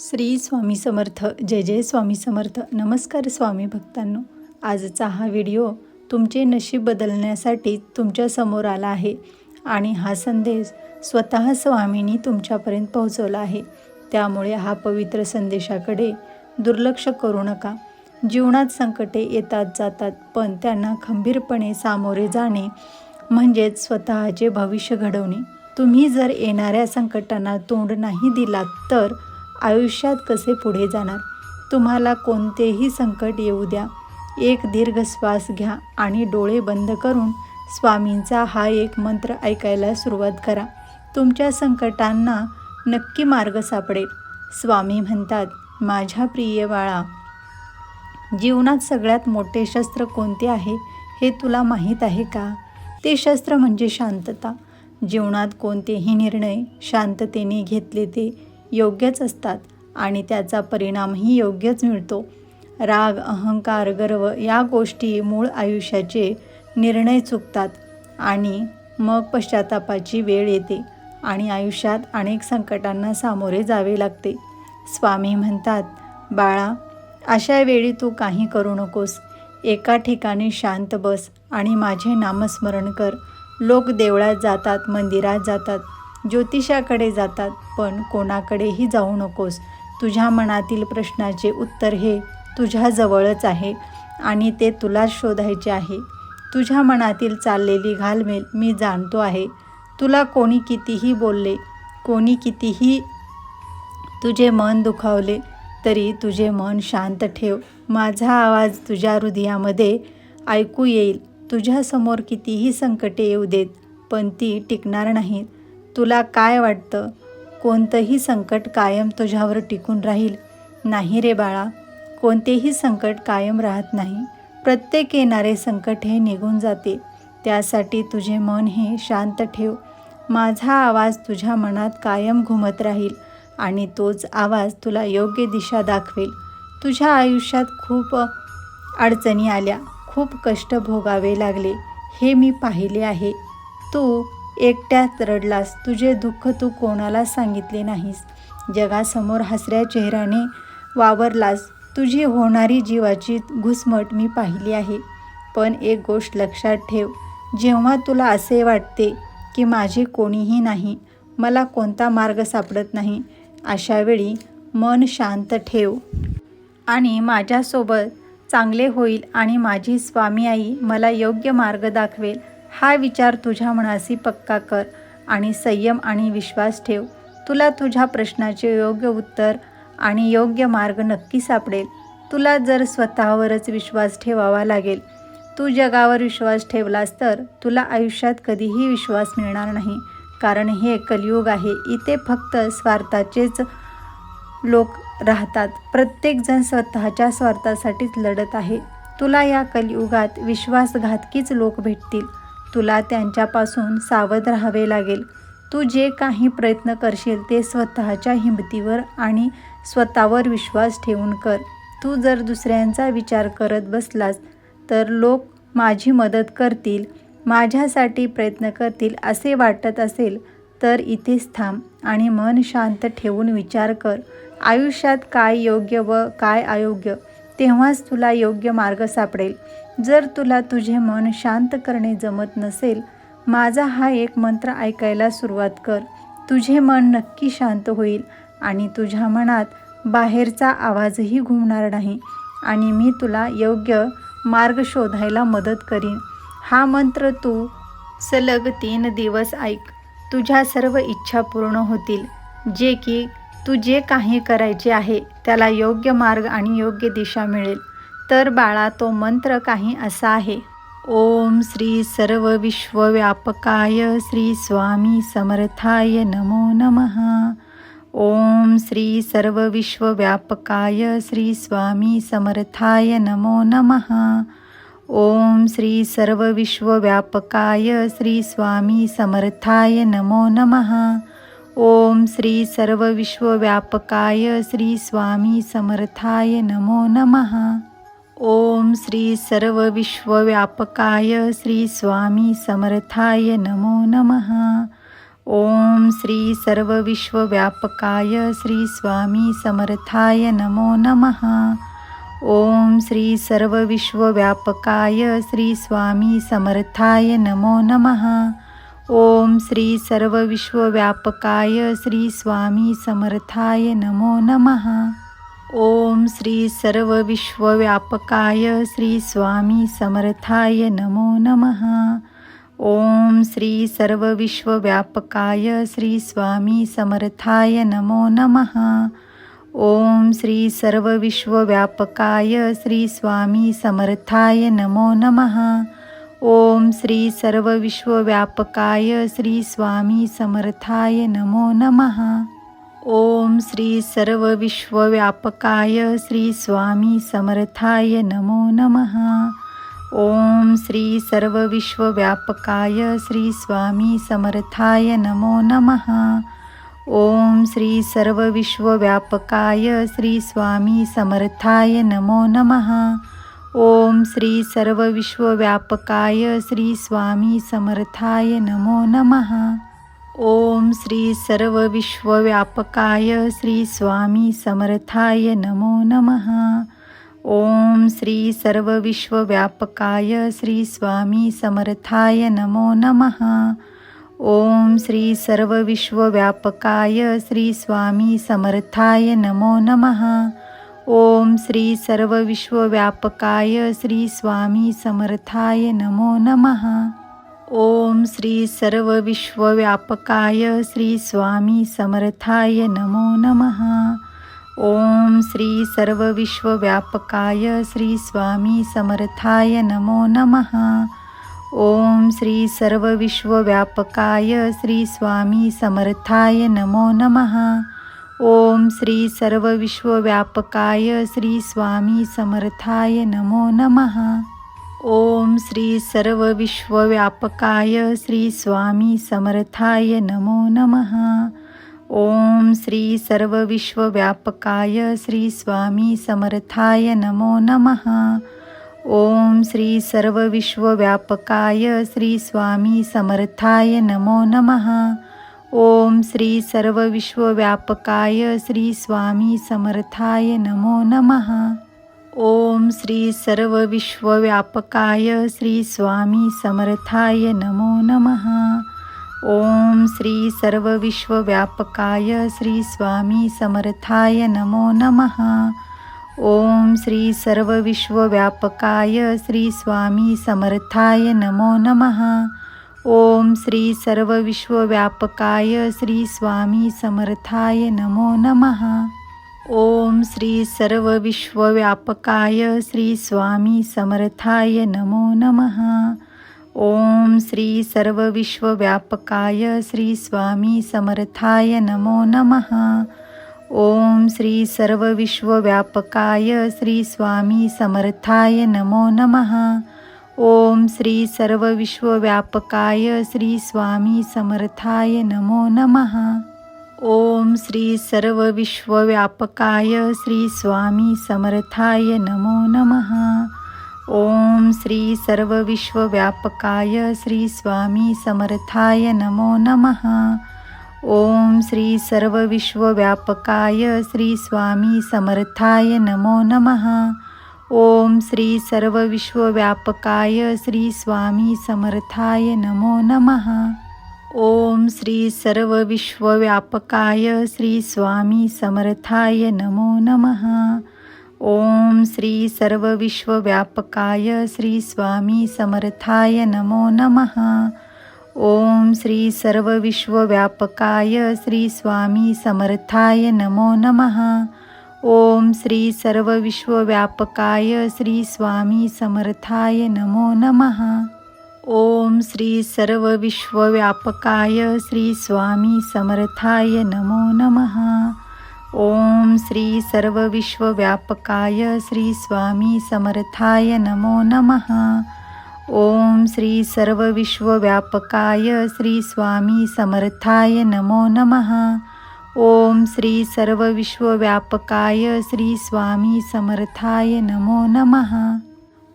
श्री स्वामी समर्थ जय जय स्वामी समर्थ. नमस्कार स्वामी भक्तांनो. आजचा हा व्हिडिओ तुमचे नशीब बदलण्यासाठी तुमच्यासमोर आला आहे आणि हा संदेश स्वतः स्वामींनी तुमच्यापर्यंत पोहोचवला आहे. त्यामुळे हा पवित्र संदेशाकडे दुर्लक्ष करू नका. जीवनात संकटे येतात जातात पण त्यांना खंबीरपणे सामोरे जाणे म्हणजेच स्वतःचे भविष्य घडवणे. तुम्ही जर येणाऱ्या संकटांना तोंड नाही दिलात तर आयुष्यात कसे पुढे जाणार? तुम्हाला कोणतेही संकट येऊ द्या. एक दीर्घ श्वास घ्या आणि डोळे बंद करून स्वामींचा हा एक मंत्र ऐकायला सुरुवात करा. तुमच्या संकटांना नक्की मार्ग सापडेल. स्वामी म्हणतात माझ्या प्रिय बाळा जीवनात सगळ्यात मोठे शस्त्र कोणते आहे हे तुला माहीत आहे का? ते शस्त्र म्हणजे शांतता. जीवनात कोणतेही निर्णय शांततेने घेतले ते योग्यच असतात आणि त्याचा परिणामही योग्यच मिळतो. राग अहंकार गर्व या गोष्टी मूळ आयुष्याचे निर्णय चुकतात आणि मग पश्चातापाची वेळ येते आणि आयुष्यात अनेक संकटांना सामोरे जावे लागते. स्वामी म्हणतात बाळा अशा वेळी तू काही करू नकोस. एका ठिकाणी शांत बस आणि माझे नामस्मरण कर. लोक देवळात जातात मंदिरात जातात. ज्योतिषाकडे जातात पण कोणाकडेही जाऊ नकोस. तुझ्या मनातील प्रश्नाचे उत्तर हे तुझ्याजवळच आहे आणि ते तुलाच शोधायचे आहे. तुझ्या मनातील चाललेली घालमेल मी जाणतो आहे. तुला कोणी कितीही बोलले कोणी कितीही तुझे मन दुखावले तरी तुझे मन शांत ठेव. माझा आवाज तुझ्या हृदयामध्ये ऐकू येईल. तुझ्यासमोर कितीही संकटे येऊ देत पण ती टिकणार नाहीत. तुला काय वाटतं? कोणतंही संकट कायम तुझ्यावर टिकून राहील. नाही रे बाळा कोणतेही संकट कायम राहत नाही. प्रत्येक येणारे संकट हे निघून जाते. त्यासाठी तुझे मन हे शांत ठेव. माझा आवाज तुझ्या मनात कायम घुमत राहील आणि तोच आवाज तुला योग्य दिशा दाखवेल. तुझ्या आयुष्यात खूप अडचणी आल्या. खूप कष्ट भोगावे लागले. हे मी पाहिले आहे. तू एकट्यात रडलास. तुझे दुःख तू कोणाला सांगितले नाहीस. जगासमोर हसऱ्या चेहऱ्याने वावरलास. तुझी होणारी जीवाची घुसमट मी पाहिली आहे. पण एक गोष्ट लक्षात ठेव. जेव्हा तुला असे वाटते की माझे कोणीही नाही मला कोणता मार्ग सापडत नाही अशावेळी मन शांत ठेव. आणि माझ्यासोबत चांगले होईल आणि माझी स्वामी आई मला योग्य मार्ग दाखवेल. हा विचार तुझ्या मनाशी पक्का कर आणि संयम आणि विश्वास ठेव. तुला तुझ्या प्रश्नाचे योग्य उत्तर आणि योग्य मार्ग नक्की सापडेल. तुला जर स्वतःवरच विश्वास ठेवावा लागेल तू जगावर विश्वास ठेवलास तर तुला आयुष्यात कधीही विश्वास मिळणार नाही. कारण हे कलियुग आहे इथे फक्त स्वार्थाचेच लोक राहतात. प्रत्येकजण स्वतःच्या स्वार्थासाठीच लढत आहे. तुला या कलियुगात विश्वासघातकीच लोक भेटतील. तुला त्यांच्यापासून सावध राहावे लागेल. तू जे काही प्रयत्न करशील ते स्वतःच्या हिमतीवर आणि स्वतःवर विश्वास ठेवून कर. तू जर दुसऱ्यांचा विचार करत बसलास तर लोक माझी मदत करतील माझ्यासाठी प्रयत्न करतील असे वाटत असेल तर इथेच थांब आणि मन शांत ठेवून विचार कर. आयुष्यात काय योग्य व काय अयोग्य? तेव्हाच तुला योग्य मार्ग सापडेल. जर तुला तुझे मन शांत करणे जमत नसेल माझा हा एक मंत्र ऐकायला सुरुवात कर. तुझे मन नक्की शांत होईल आणि तुझ्या मनात बाहेरचा आवाजही घुमणार नाही आणि मी तुला योग्य मार्ग शोधायला मदत करीन. हा मंत्र तू सलग तीन दिवस ऐक. तुझ्या सर्व इच्छा पूर्ण होतील जे की तू जे काही करायचे आहे त्याला योग्य मार्ग आणि योग्य दिशा मिळेल. तर बाळा तो मंत्र काही असा आहे. ओम श्री सर्व विश्वव्यापकाय श्री स्वामी समर्थाय नमो नमः. ओम श्री सर्व विश्वव्यापकाय श्री स्वामी समर्थाय नमो नमः. ओम श्री सर्व विश्वव्यापकाय श्री स्वामी समर्थाय नमो नमः. ओम श्री सर्व विश्वव्यापकाय श्री स्वामी समर्थाय नमो नमः. ओम श्री सर्व विश्वव्यापकाय श्री स्वामी समर्थाय नमो नमः. ओम श्री सर्वविश्वव्यापकाय श्री स्वामी समर्थाय नमो नमः. ओम श्री सर्वविश्वव्यापकाय श्री स्वामी समर्थाय नमो नमः. ओम श्री सर्वविश्वव्यापकाय श्री स्वामी समर्थाय नमो नमः। ओम श्री सर्वविश्वव्यापकाय श्री स्वामी समर्थाय नमो नमः। ओम श्री सर्वविश्वव्यापकाय श्री स्वामी समर्थाय नमो नमः। ओम श्री सर्वविश्वव्यापकाय श्री स्वामी समर्थाय नमो नमः। ओम श्री सर्वविश्वव्यापकाय श्री स्वामी समर्थाय नमो नमः. ओम श्री सर्वविश्वव्यापकाय श्री स्वामी समर्थाय नमो नमः. ओम श्री सर्वविश्वव्यापकाय श्री स्वामी समर्थाय नमो नमः. ओम श्री सर्वविश्वव्यापकाय श्री स्वामी समर्थाय नमो नमः. ओम श्री सर्वविश्वव्यापकाय श्री स्वामी समर्थाय नमो नमः. ओम श्री सर्वविश्वव्यापकाय श्री स्वामी समर्थाय नमो नमः. ओम श्री सर्वविश्वव्यापकाय श्री स्वामी समर्थाय नमो नमः. ओम श्री सर्वविश्वव्यापकाय श्री स्वामी समर्थाय नमो नमः. ओम श्री सर्वविश्वव्यापकाय श्री स्वामी समर्थाय नमो नमः। ओम श्री सर्वविश्वव्यापकाय श्री स्वामी समर्थाय नमो नमः। ओम श्री सर्वविश्वव्यापकाय श्री स्वामी समर्थाय नमो नमः। ओम श्री सर्वविश्वव्यापकाय श्री स्वामी समर्थाय नमो नमः। ओम श्री सर्वविश्वव्यापकाय श्री स्वामी समर्थाय नमो नमः। ओम श्री सर्वविश्वव्यापकाय श्री स्वामी समर्थाय नमो नमः। ओम श्री सर्वविश्वव्यापकाय श्री स्वामी समर्थाय नमो नमः। ओम श्री सर्वविश्वव्यापकाय श्री स्वामी समर्थाय नमो नमः। ओम श्री सर्वविश्वव्यापकाय श्री स्वामी समर्थाय नमो नमः. ओम श्री सर्वविश्वव्यापकाय श्री स्वामी समर्थाय नमो नमः. ओम श्री सर्वविश्वव्यापकाय श्री स्वामी समर्थाय नमो नमः. ओम श्री सर्वविश्वव्यापकाय श्री स्वामी समर्थाय नमो नमः. ओम श्री सर्वविश्वव्यापकाय श्री स्वामी समर्थाय नमो नमः। ओम श्री सर्वविश्वव्यापकाय श्री स्वामी समर्थाय नमो नमः। ओम श्री सर्वविश्वव्यापकाय श्री स्वामी समर्थाय नमो नमः। ओम श्री सर्वविश्वव्यापकाय श्री स्वामी समर्थाय नमो नमः। ओम श्री सर्वविश्वव्यापकाय श्री स्वामी समर्थाय नमो नमः। ओम श्री सर्वविश्वव्यापकाय श्री स्वामी समर्थाय नमो नमः। ओम श्री सर्वविश्वव्यापकाय श्री स्वामी समर्थाय नमो नमः। ओम श्री सर्वविश्वव्यापकाय श्री स्वामी समर्थाय नमो नमः। ओम श्री सर्वविश्वव्यापकाय श्री स्वामी समर्थाय नमो नमः. ओम श्री सर्वविश्वव्यापकाय श्री स्वामी समर्थाय नमो नमः. ओम श्री सर्वविश्वव्यापकाय श्री स्वामी समर्थाय नमो नमः. ओम श्री सर्वविश्वव्यापकाय श्री स्वामी समर्थाय नमो नमः. ओम श्री सर्वविश्वव्यापकाय श्री स्वामी समर्थाय नमो नमः. ओम श्री सर्वविश्वव्यापकाय श्री स्वामी समर्थाय नमो नमः. ओम श्री सर्वविश्वव्यापकाय श्री स्वामी समर्थाय नमो नमः. ओम श्री सर्वविश्वव्यापकाय श्री स्वामी समर्थाय नमो नमः. ओम श्री सर्वविश्वव्यापकाय श्री स्वामी समर्थाय नमो नमः।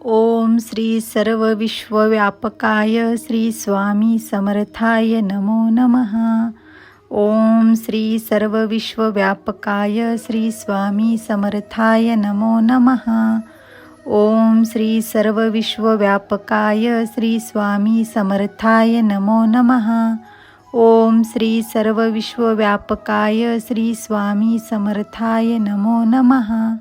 ओम श्री सर्व विश्वव्यापकाय श्री स्वामी समर्थाय नमो नमः। ओम श्री सर्व विश्वव्यापकाय श्री स्वामी समर्थाय नमो नमः। ओम श्री सर्व विश्वव्यापकाय श्री स्वामी समर्थाय नमो नमः। ओम श्री सर्व विश्वव्यापकाय श्री स्वामी समर्थाय नमो नमः.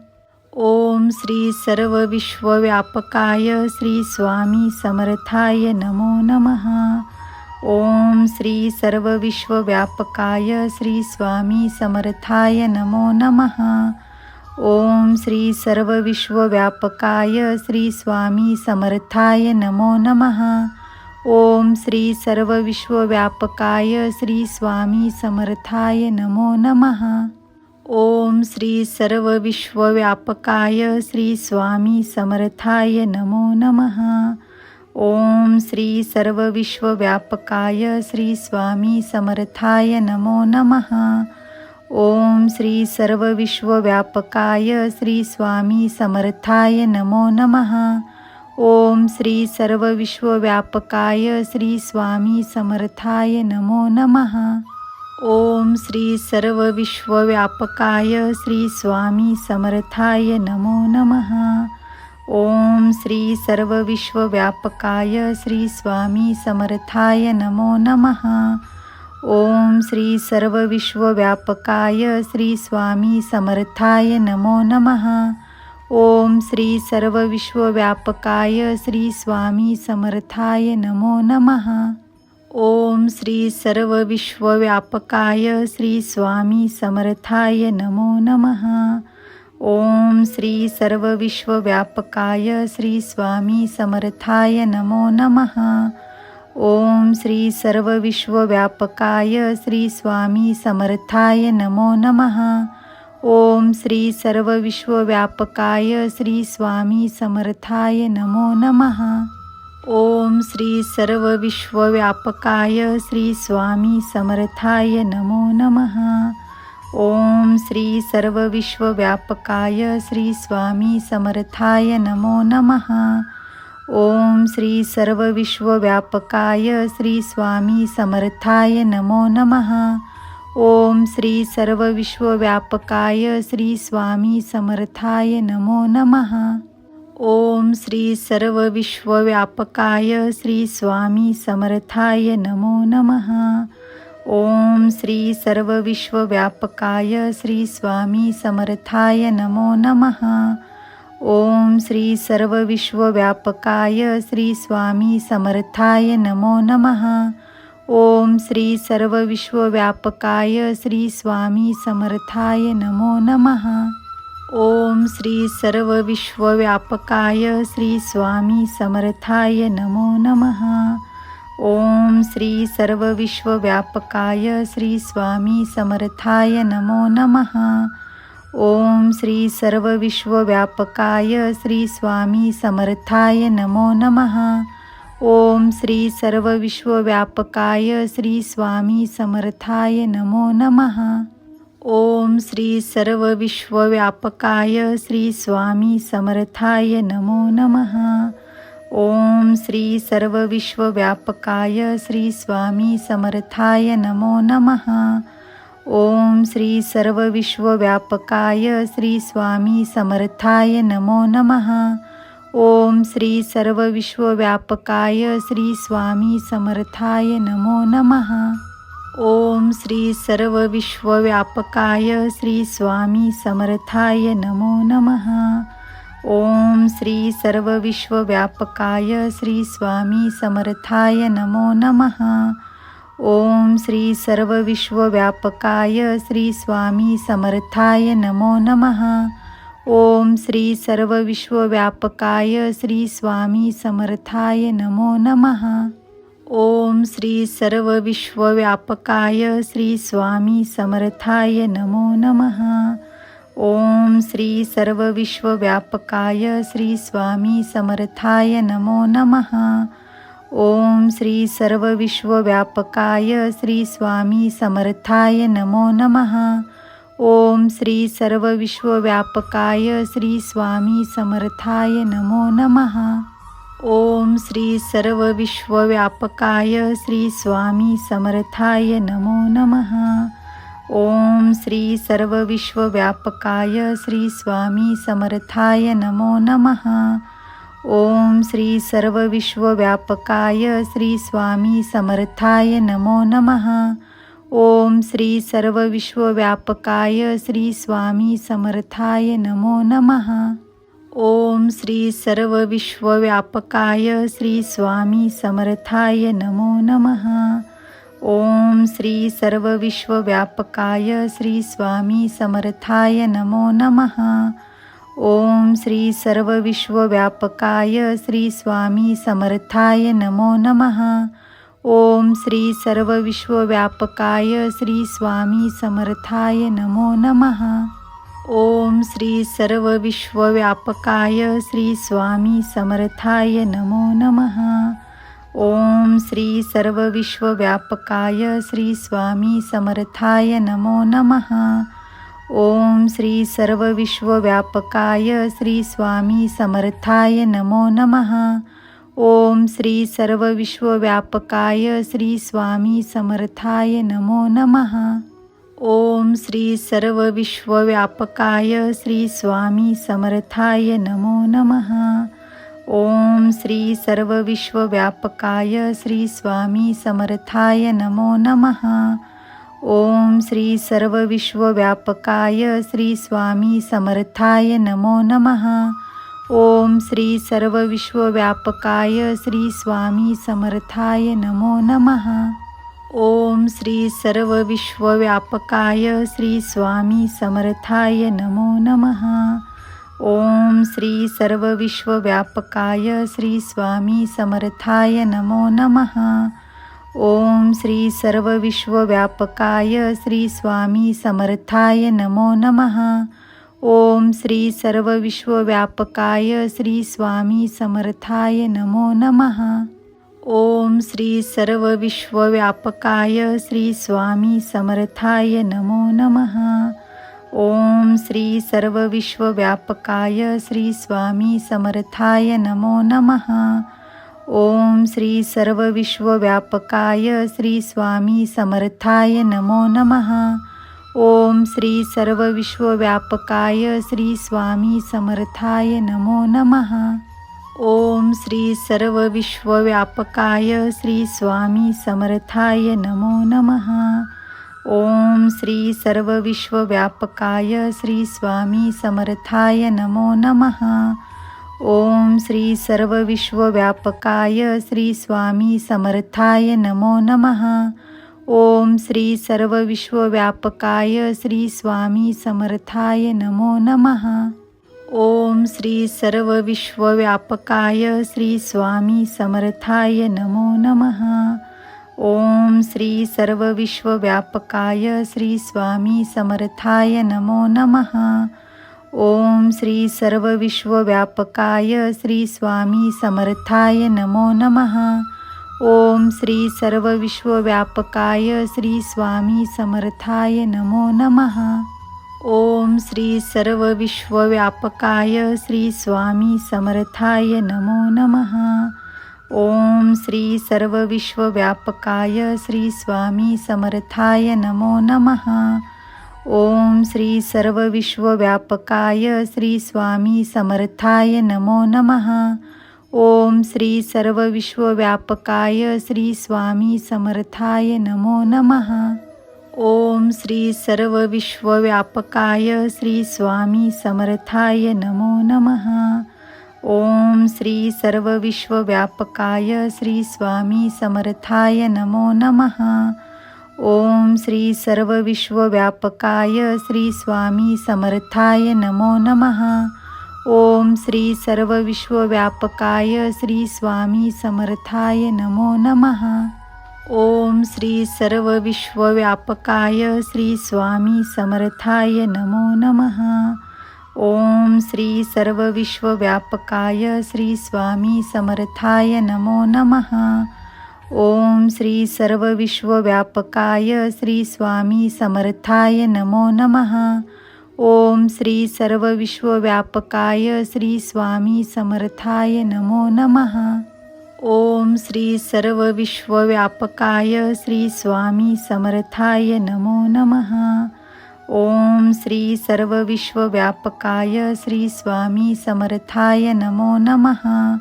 ओम श्री सर्व विश्वव्यापकाय श्री स्वामी समर्थाय नमो नमः. ओम श्री सर्व विश्वव्यापकाय श्री स्वामी समर्थाय नमो नमः. ओम श्री सर्व विश्वव्यापकाय श्री स्वामी समर्थाय नमो नमः. ओम श्री सर्व विश्वव्यापकाय श्री स्वामी समर्थाय नमो नमः. ओम श्री सर्व विश्वव्यापकाय श्री स्वामी समर्थाय नमो नमः. ओम श्री सर्व विश्वव्यापकाय श्री स्वामी समर्थाय नमो नमः. ओम श्री सर्व विश्वव्यापकाय श्री स्वामी समर्थाय नमो नमः. ओम श्री सर्व विश्वव्यापकाय श्री स्वामी समर्थाय नमो नमः. ओम श्री सर्व विश्वव्यापकाय श्री स्वामी समर्थाय नमो नमः. ओम श्री सर्व विश्वव्यापकाय श्री स्वामी समर्थाय नमो नमः. ओम श्री सर्व विश्वव्यापकाय श्री स्वामी समर्थाय नमो नमः. ओम श्री सर्व विश्वव्यापकाय श्री स्वामी समर्थाय नमो नमः। ओम श्री सर्व विश्वव्यापकाय श्री स्वामी समर्थाय नमो नमः। ओम श्री सर्व विश्वव्यापकाय श्री स्वामी समर्थाय नमो नमः। ओम श्री सर्व विश्वव्यापकाय श्री स्वामी समर्थाय नमो नमः। ओम श्री सर्व विश्वव्यापकाय श्री स्वामी समर्थाय नमो नमः. ओम श्री सर्व विश्वव्यापकाय श्री स्वामी समर्थाय नमो नमः. ओम श्री सर्व विश्वव्यापकाय श्री स्वामी समर्थाय नमो नमः. ओम श्री सर्व विश्वव्यापकाय श्री स्वामी समर्थाय नमो नमः. ओम श्री सर्व विश्वव्यापकाय श्री स्वामी समर्थाय नमो नमः. ओम श्री सर्व विश्वव्यापकाय श्री स्वामी समर्थाय नमो नमः. ओम श्री सर्व विश्वव्यापकाय श्री स्वामी समर्थाय नमो नमः. ओम श्री सर्व विश्वव्यापकाय श्री स्वामी समर्थाय नमो नमः. ओम श्री सर्व विश्वव्यापकाय श्री स्वामी समर्थाय नमो नमः. ओम श्री सर्व विश्वव्यापकाय श्री स्वामी समर्थाय नमो नमः. ओम श्री सर्व विश्वव्यापकाय श्री स्वामी समर्थाय नमो नमः. ओम श्री सर्व विश्वव्यापकाय श्री स्वामी समर्थाय नमो नमः. ओम श्री सर्व विश्वव्यापकाय श्री स्वामी समर्थाय नमो नमः. ओम श्री सर्व विश्वव्यापकाय श्री स्वामी समर्थाय नमो नमः. ओम श्री सर्व विश्वव्यापकाय श्री स्वामी समर्थाय नमो नमः. ओम श्री सर्व विश्वव्यापकाय श्री स्वामी समर्थाय नमो नमः. ओम श्री सर्व विश्वव्यापकाय श्री स्वामी समर्थाय नमो नमः. ओम श्री सर्व विश्वव्यापकाय श्री स्वामी समर्थाय नमो नमः. ओम श्री सर्व विश्वव्यापकाय श्री स्वामी समर्थाय नमो नमः. ओम श्री सर्व विश्वव्यापकाय श्री स्वामी समर्थाय नमो नमः. ओम श्री सर्व विश्वव्यापकाय श्री स्वामी समर्थाय नमो नमः. ओम श्री सर्व विश्वव्यापकाय श्री स्वामी समर्थाय नमो नमः. ओम श्री सर्व विश्वव्यापकाय श्री स्वामी समर्थाय नमो नमः. ओम श्री सर्व विश्वव्यापकाय श्री स्वामी समर्थाय नमो नमः. ओम श्री सर्व विश्वव्यापकाय श्री स्वामी समर्थाय नमो नमः। ओम श्री सर्व विश्वव्यापकाय श्री स्वामी समर्थाय नमो नमः। ओम श्री सर्व विश्वव्यापकाय श्री स्वामी समर्थाय नमो नमः। ओम श्री सर्व विश्वव्यापकाय श्री स्वामी समर्थाय नमो नमः। ओम श्री सर्व विश्वव्यापकाय श्री स्वामी समर्थाय नमो नमः। ओम श्री सर्व विश्वव्यापकाय श्री स्वामी समर्थाय नमो नमः। ओम श्री सर्व विश्वव्यापकाय श्री स्वामी समर्थाय नमो नमः। ओम श्री सर्व विश्वव्यापकाय श्री स्वामी समर्थाय नमो नमः। ओम श्री सर्व विश्वव्यापकाय श्री स्वामी समर्थाय नमो नमः. ओम श्री सर्व विश्वव्यापकाय श्री स्वामी समर्थाय नमो नमः. ओम श्री सर्व विश्वव्यापकाय श्री स्वामी समर्थाय नमो नमः. ओम श्री सर्व विश्वव्यापकाय श्री स्वामी समर्थाय नमो नमः. ओम श्री सर्व विश्वव्यापकाय श्री स्वामी समर्थाय नमो नमः. ओम श्री सर्व विश्वव्यापकाय श्री स्वामी समर्थाय नमो नमः. ओम श्री सर्व विश्वव्यापकाय श्री स्वामी समर्थाय नमो नमः. ओम श्री सर्व विश्वव्यापकाय श्री स्वामी समर्थाय नमो नमः. ओम श्री सर्व विश्वव्यापकाय श्री स्वामी समर्थाय नमो नमः. ओम श्री सर्व विश्वव्यापकाय श्री स्वामी समर्थाय नमो नमः. ओम श्री सर्व विश्वव्यापकाय श्री स्वामी समर्थाय नमो नमः. ओम श्री सर्व विश्वव्यापकाय श्री स्वामी समर्थाय नमो नमः. ओम श्री सर्व विश्वव्यापकाय श्री स्वामी समर्थाय नमो नमः. ओम श्री सर्व विश्वव्यापकाय श्री स्वामी समर्थाय नमो नमः. ओम श्री सर्व विश्वव्यापकाय श्री स्वामी समर्थाय नमो नमः. ओम श्री सर्व विश्वव्यापकाय श्री स्वामी समर्थाय नमो नमः. ओम श्री सर्व विश्वव्यापकाय श्री स्वामी समर्थाय नमो नमः। ओम श्री सर्व विश्वव्यापकाय श्री स्वामी समर्थाय नमो नमः। ओम श्री सर्व विश्वव्यापकाय श्री स्वामी समर्थाय नमो नमः। ओम श्री सर्व विश्वव्यापकाय श्री स्वामी समर्थाय नमो नमः। ओम श्री सर्व विश्वव्यापकाय श्री स्वामी समर्थाय नमो नमः। ओम श्री सर्व विश्वव्यापकाय श्री स्वामी समर्थाय नमो नमः। ओम श्री सर्व विश्वव्यापकाय श्री स्वामी समर्थाय नमो नमः। ओम श्री सर्व विश्वव्यापकाय श्री स्वामी समर्थाय नमो नमः। ओम श्री सर्व विश्वव्यापकाय श्री स्वामी समर्थाय नमो नमः. ओम श्री सर्व विश्वव्यापकाय श्री स्वामी समर्थाय नमो नमः. ओम श्री सर्व विश्वव्यापकाय श्री स्वामी समर्थाय नमो नमः. ओम श्री सर्व विश्वव्यापकाय श्री स्वामी समर्थाय नमो नमः. ओम श्री सर्व विश्वव्यापकाय श्री स्वामी समर्थाय नमो नमः. ओम श्री सर्व विश्वव्यापकाय श्री स्वामी समर्थाय नमो नमः. ओम श्री सर्व विश्वव्यापकाय श्री स्वामी समर्थाय नमो नमः. ओम श्री सर्व विश्वव्यापकाय श्री स्वामी समर्थाय नमो नमः. ओम श्री सर्व विश्वव्यापकाय श्री स्वामी समर्थाय नमो नमः. ओम श्री सर्व विश्वव्यापकाय श्री स्वामी समर्थाय नमो नमः. ओम श्री सर्व विश्वव्यापकाय श्री स्वामी समर्थाय नमो नमः. ओम श्री सर्व विश्वव्यापकाय श्री स्वामी समर्थाय नमो नमः. ओम श्री सर्व विश्वव्यापकाय श्री स्वामी समर्थाय नमो नमः. ओम श्री सर्व विश्वव्यापकाय श्री स्वामी समर्थाय नमो नमः. ओम श्री सर्व विश्वव्यापकाय श्री स्वामी समर्थाय नमो नमः.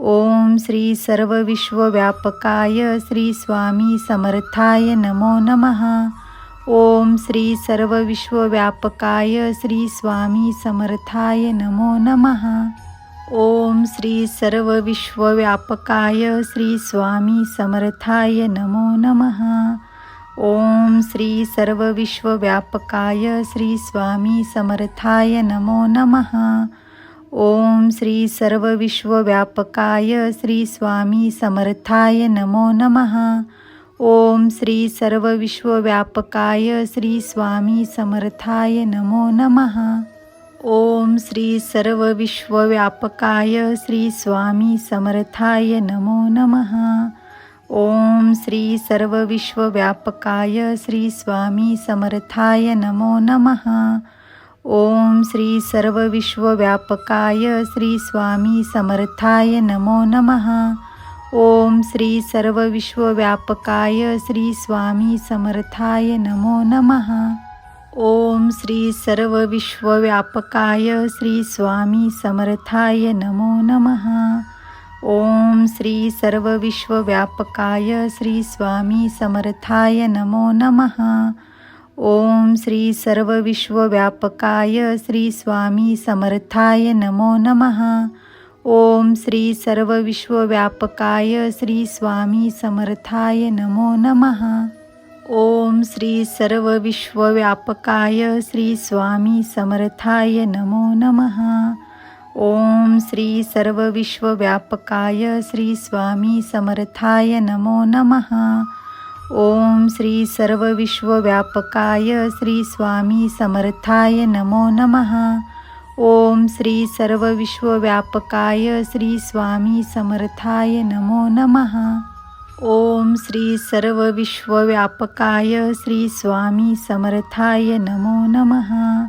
ओम श्री सर्व विश्वव्यापकाय श्री स्वामी समर्थाय नमो नमः. ओम श्री सर्व विश्वव्यापकाय श्री स्वामी समर्थाय नमो नमः। ओम श्री सर्व विश्वव्यापकाय श्री स्वामी समर्थाय नमो नमः। ओम श्री सर्व विश्वव्यापकाय श्री स्वामी समर्थाय नमो नमः। ओम श्री सर्व विश्वव्यापकाय श्री स्वामी समर्थाय नमो नमः। ओम श्री सर्व विश्वव्यापकाय श्री स्वामी समर्थाय नमो नमः. ओम श्री सर्व विश्वव्यापकाय श्री स्वामी समर्थाय नमो नमः. ओम श्री सर्व विश्वव्यापकाय श्री स्वामी समर्थाय नमो नमः. ओम श्री सर्व विश्वव्यापकाय श्री स्वामी समर्थाय नमो नमः. ओम श्री सर्व विश्वव्यापकाय श्री स्वामी समर्थाय नमो नमः। ओम श्री सर्व विश्वव्यापकाय श्री स्वामी समर्थाय नमो नमः। ओम श्री सर्व विश्वव्यापकाय श्री स्वामी समर्थाय नमो नमः। ओम श्री सर्व विश्वव्यापकाय श्री स्वामी समर्थाय नमो नमः। ओम श्री सर्व विश्वव्यापकाय श्री स्वामी समर्थाय नमो नमः। ओम श्री सर्व विश्वव्यापकाय श्री स्वामी समर्थाय नमो नमः। ओम श्री सर्व विश्वव्यापकाय श्री स्वामी समर्थाय नमो नमः। ओम श्री सर्व विश्वव्यापकाय श्री स्वामी समर्थाय नमो नमः। ओम श्री सर्व विश्वव्यापकाय श्री स्वामी समर्थाय नमो नमः. ओम श्री सर्व विश्वव्यापकाय श्री स्वामी समर्थाय नमो नमः.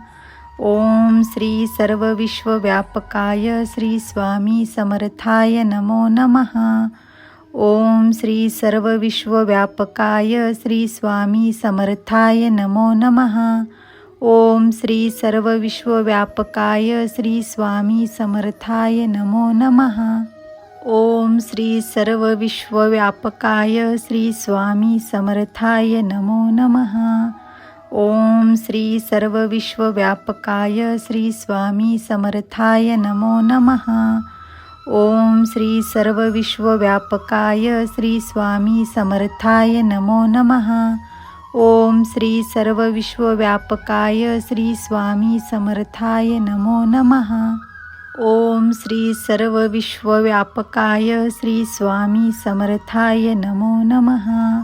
ओम श्री सर्व विश्वव्यापकाय श्री स्वामी समर्थाय नमो नमः. ओम श्री सर्व विश्वव्यापकाय श्री स्वामी समर्थाय नमो नमः. ओम श्री सर्व विश्वव्यापकाय श्री स्वामी समर्थाय नमो नमः. ओम श्री सर्व विश्वव्यापकाय श्री स्वामी समर्थाय नमो नमः. ओम श्री सर्व विश्वव्यापकाय श्री स्वामी समर्थाय नमो नमः. ओम श्री सर्व विश्वव्यापकाय श्री स्वामी समर्थाय नमो नमः. ओम श्री सर्व विश्वव्यापकाय श्री स्वामी समर्थाय नमो नमः. ओम श्री सर्व विश्वव्यापकाय श्री स्वामी समर्थाय नमो नमः.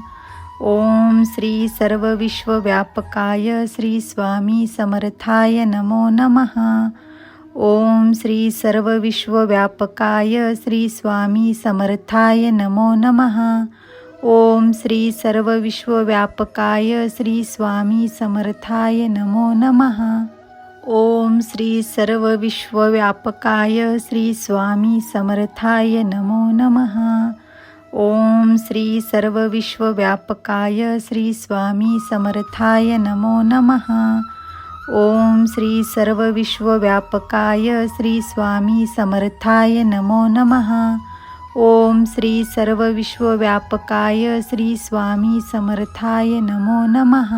ओम श्री सर्व विश्वव्यापकाय श्री स्वामी समर्थाय नमो नमः. ओम श्री सर्व विश्वव्यापकाय श्री स्वामी समर्थाय नमो नमः. ओम श्री सर्व विश्वव्यापकाय श्री स्वामी समर्थाय नमो नमः। ओम श्री सर्व विश्वव्यापकाय श्री स्वामी समर्थाय नमो नमः। ओम श्री सर्व विश्वव्यापकाय श्री स्वामी समर्थाय नमो नमः। ओम श्री सर्व विश्वव्यापकाय श्री स्वामी समर्थाय नमो नमः। ओम श्री सर्व विश्वव्यापकाय श्री स्वामी समर्थाय नमो नमः।